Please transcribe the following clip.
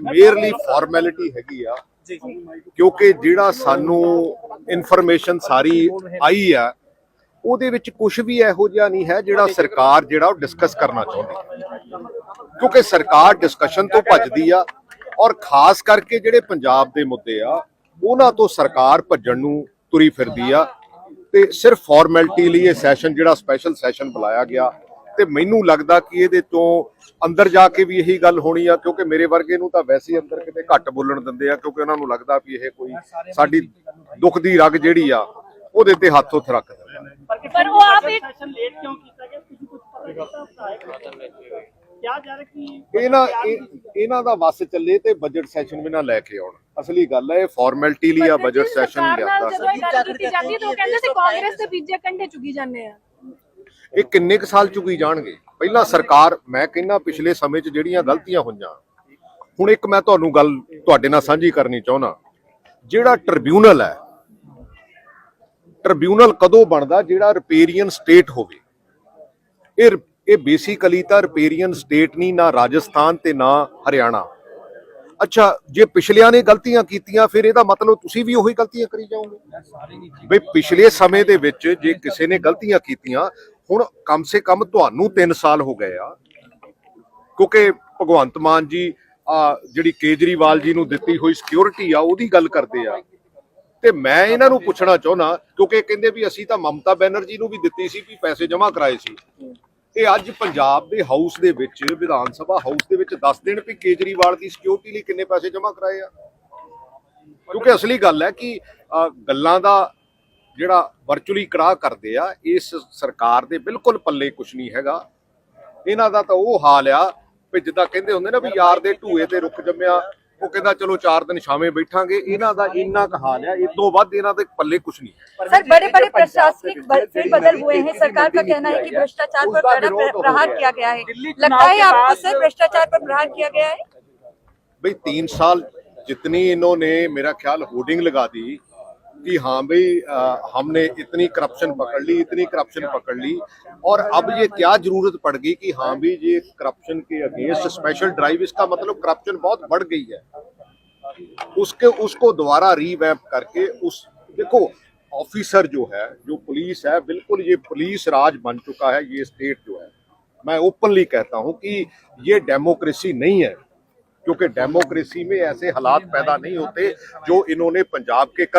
ਮੇਅਰਲੀ formality ਹੈਗੀ ਆ। ਕਿਉਂਕਿ ਜਿਹੜਾ ਸਾਨੂੰ ਇਨਫੋਰਮੇਸ਼ਨ ਸਾਰੀ ਆਈ ਆ ਉਹਦੇ ਵਿੱਚ ਕੁਝ ਵੀ ਇਹੋ ਜਿਹਾ ਨਹੀਂ ਹੈ ਜਿਹੜਾ ਸਰਕਾਰ ਜਿਹੜਾ ਉਹ ਡਿਸਕਸ ਕਰਨਾ ਚਾਹੁੰਦੀ ਕਿਉਂਕਿ ਸਰਕਾਰ ਡਿਸਕਸ਼ਨ ਤੋਂ ਭੱਜਦੀ ਆ ਔਰ ਖਾਸ ਕਰਕੇ ਜਿਹੜੇ ਪੰਜਾਬ ਦੇ ਮੁੱਦੇ ਆ ਉਹਨਾਂ ਤੋਂ ਸਰਕਾਰ ਭੱਜਣ ਨੂੰ ਤੁਰੀ ਫਿਰਦੀ ਆ। ਤੇ ਸਿਰਫ ਫਾਰਮੈਲਿਟੀ ਲਈ ਇਹ ਸੈਸ਼ਨ ਜਿਹੜਾ ਸਪੈਸ਼ਲ ਸੈਸ਼ਨ ਬੁਲਾਇਆ ਗਿਆ ਤੇ ਮੈਨੂੰ ਲੱਗਦਾ ਕਿ ਇਹਦੇ ਤੋਂ ਅੰਦਰ ਜਾ ਕੇ ਵੀ ਇਹੀ ਗੱਲ ਹੋਣੀ ਆ ਕਿਉਂਕਿ ਮੇਰੇ ਵਰਗੇ ਨੂੰ ਤਾਂ ਵੈਸੇ ਅੰਦਰ ਕਿਤੇ ਘੱਟ ਬੋਲਣ ਦਿੰਦੇ ਆ ਕਿਉਂਕਿ ਉਹਨਾਂ ਨੂੰ ਲੱਗਦਾ ਵੀ ਇਹ ਕੋਈ ਸਾਡੀ ਦੁੱਖ ਦੀ ਰਗ ਜਿਹੜੀ ਆ ਉਹਦੇ ਤੇ ਹੱਥ ਉੱਥ ਰੱਖ ਦਿੰਦੇ ਪਰ ਉਹ ਆਪ ਇੱਕ ਲੇਟ ਕਿਉਂ ਕੀਤਾ ਗਿਆ? ਤੁਸੀਂ ਕੁਝ ਪਤਾ ਨਹੀਂ ਇਹਨਾਂ ਇਹਨਾਂ ਦਾ ਵਸ ਚੱਲੇ ਤੇ ਬਜਟ ਸੈਸ਼ਨ ਵੀ ਲੈ ਕੇ ਆਉਣ। ਅਸਲੀ ਗੱਲ ਹੈ ਇਹ ਫਾਰਮੈਲਿਟੀ ਲਈ ਆ ਬਜਟ ਸੈਸ਼ਨ ਲਿਆਦਾ ਸੀ ਕਾਂਗਰਸ ਦੇ ਬੀਜੇ ਕੰਡੇ ਚੁਗੀ ਜਾਂਦੇ ਆ। ਇਹ ਕਿੰਨੇ ਕੁ ਸਾਲ ਚੁਕੀ ਜਾਣਗੇ? ਪਹਿਲਾਂ ਸਰਕਾਰ ਮੈਂ ਕਹਿੰਦਾ ਪਿਛਲੇ ਸਮੇਂ 'ਚ ਜਿਹੜੀਆਂ ਗਲਤੀਆਂ ਹੋਈਆਂ ਹੁਣ ਇੱਕ ਮੈਂ ਤੁਹਾਨੂੰ ਗੱਲ ਤੁਹਾਡੇ ਨਾਲ ਸਾਂਝੀ ਕਰਨੀ ਚਾਹੁੰਦਾ। ਜਿਹੜਾ ਟ੍ਰਿਬਿਊਨਲ ਹੈ ਟ੍ਰਿਬਿਊਨਲ ਕਦੋਂ ਬਣਦਾ? ਜਿਹੜਾ ਰਿਪੇਰੀਅਨ ਸਟੇਟ ਹੋਵੇ। ਇਹ ਇਹ ਬੇਸਿਕਲੀ ਤਾਂ ਰਿਪੇਰੀਅਨ ਸਟੇਟ ਨਹੀਂ ਨਾ ਰਾਜਸਥਾਨ ਤੇ ਨਾ ਹਰਿਆਣਾ। ਅੱਛਾ ਜੇ ਪਿਛਲਿਆਂ ਨੇ ਗਲਤੀਆਂ ਕੀਤੀਆਂ ਫਿਰ ਇਹਦਾ ਮਤਲਬ ਤੁਸੀਂ ਵੀ ਉਹੀ ਗਲਤੀਆਂ ਕਰੀ ਜਾਓਗੇ? ਬਈ ਪਿਛਲੇ ਸਮੇਂ ਦੇ ਵਿੱਚ ਜੇ ਕਿਸੇ ਨੇ ਗਲਤੀਆਂ ਕੀਤੀਆਂ ਹੁਣ ਕਮ ਸੇ ਕਮ ਤੁਹਾਨੂੰ 3 ਸਾਲ ਹੋ ਗਏ ਆ। ਕਿਉਂਕਿ ਭਗਵੰਤ ਮਾਨ ਜੀ, ਆ ਜਿਹੜੀ ਕੇਜਰੀਵਾਲ ਜੀ ਨੂੰ ਦਿੱਤੀ ਹੋਈ ਸਿਕਿਉਰਿਟੀ ਆ, ਉਹਦੀ ਗੱਲ ਕਰਦੇ ਆ। ਤੇ ਮੈਂ ਇਹਨਾਂ ਨੂੰ ਪੁੱਛਣਾ ਚਾਹੁੰਦਾ, ਕਿਉਂਕਿ ਇਹ ਕਹਿੰਦੇ ਵੀ ਅਸੀਂ ਤਾਂ ਮਮਤਾ ਬੈਨਰਜੀ ਨੂੰ ਵੀ ਦਿੱਤੀ ਸੀ ਵੀ ਪੈਸੇ ਜਮ੍ਹਾਂ ਕਰਾਏ ਸੀ। ਇਹ ਅੱਜ ਪੰਜਾਬ ਦੇ ਹਾਊਸ ਦੇ ਵਿੱਚ, ਵਿਧਾਨ ਸਭਾ ਹਾਊਸ ਦੇ ਵਿੱਚ ਦੱਸ ਦੇਣ ਵੀ ਕੇਜਰੀਵਾਲ ਦੀ ਸਿਕਿਉਰਿਟੀ ਲਈ ਕਿੰਨੇ ਪੈਸੇ ਜਮ੍ਹਾਂ ਕਰਾਏ ਆ। ਕਿਉਂਕਿ ਅਸਲੀ ਗੱਲ ਹੈ ਕਿ ਗੱਲਾਂ ਦਾ ਜਿਹੜਾ ਵਰਚੁਅਲੀ ਕਰਾ ਕਰਦੇ ਆ ਇਸ ਸਰਕਾਰ ਦੇ ਬਿਲਕੁਲ ਪੱਲੇ ਕੁਝ ਨਹੀਂ ਹੈਗਾ ਇਹਨਾਂ ਦਾ ਤਾਂ ਉਹ ਹਾਲ ਆ ਵੀ ਜਿੱਦਾਂ ਕਹਿੰਦੇ ਹੁੰਦੇ ਨਾ ਵੀ ਯਾਰ ਦੇ ਢੂਏ ਤੇ ਰੁੱਖ ਜੰਮਿਆ ਉਹ ਕਹਿੰਦਾ ਚਲੋ 4 ਦਿਨ ਛਾਵੇਂ ਬੈਠਾਂਗੇ ਇਹਨਾਂ ਦਾ ਇੰਨਾ ਕੁ ਹਾਲ ਆ ਇਸ ਤੋਂ ਵੱਧ ਇਹਨਾਂ ਦੇ ਪੱਲੇ ਕੁਝ ਨਹੀਂ सर बड़े बड़े प्रशासनिक बल- फेरबदल हुए हैं सरकार का कहना है कि भ्रष्टाचार पर कड़ा प्र- प्रहार किया गया है लगता है आपको सर भ्रष्टाचार पर प्रहार किया गया है भाई तीन साल जितनी इन्होंने मेरा ख्याल होर्डिंग लगा दी कि हाँ भाई हमने इतनी करप्शन पकड़ ली, इतनी करप्शन पकड़ ली। और अब ये क्या ज़रूरत पड़ गई कि हाँ भी ये करप्शन के अगेंस्ट स्पेशल ड्राइव इसका मतलब करप्शन बहुत बढ़ गई है। उसके, उसको दोबारा रीवैम्प करके उस, देखो ऑफिसर जो है, जो पुलिस है, बिल्कुल ये पुलिस राज बन चुका है, ये स्टेट जो है। मैं ओपनली कहता हूँ कि ये डेमोक्रेसी नहीं है, क्योंकि डेमोक्रेसी में ऐसे हालात पैदा नहीं होते जो इन्होंने पंजाब के कर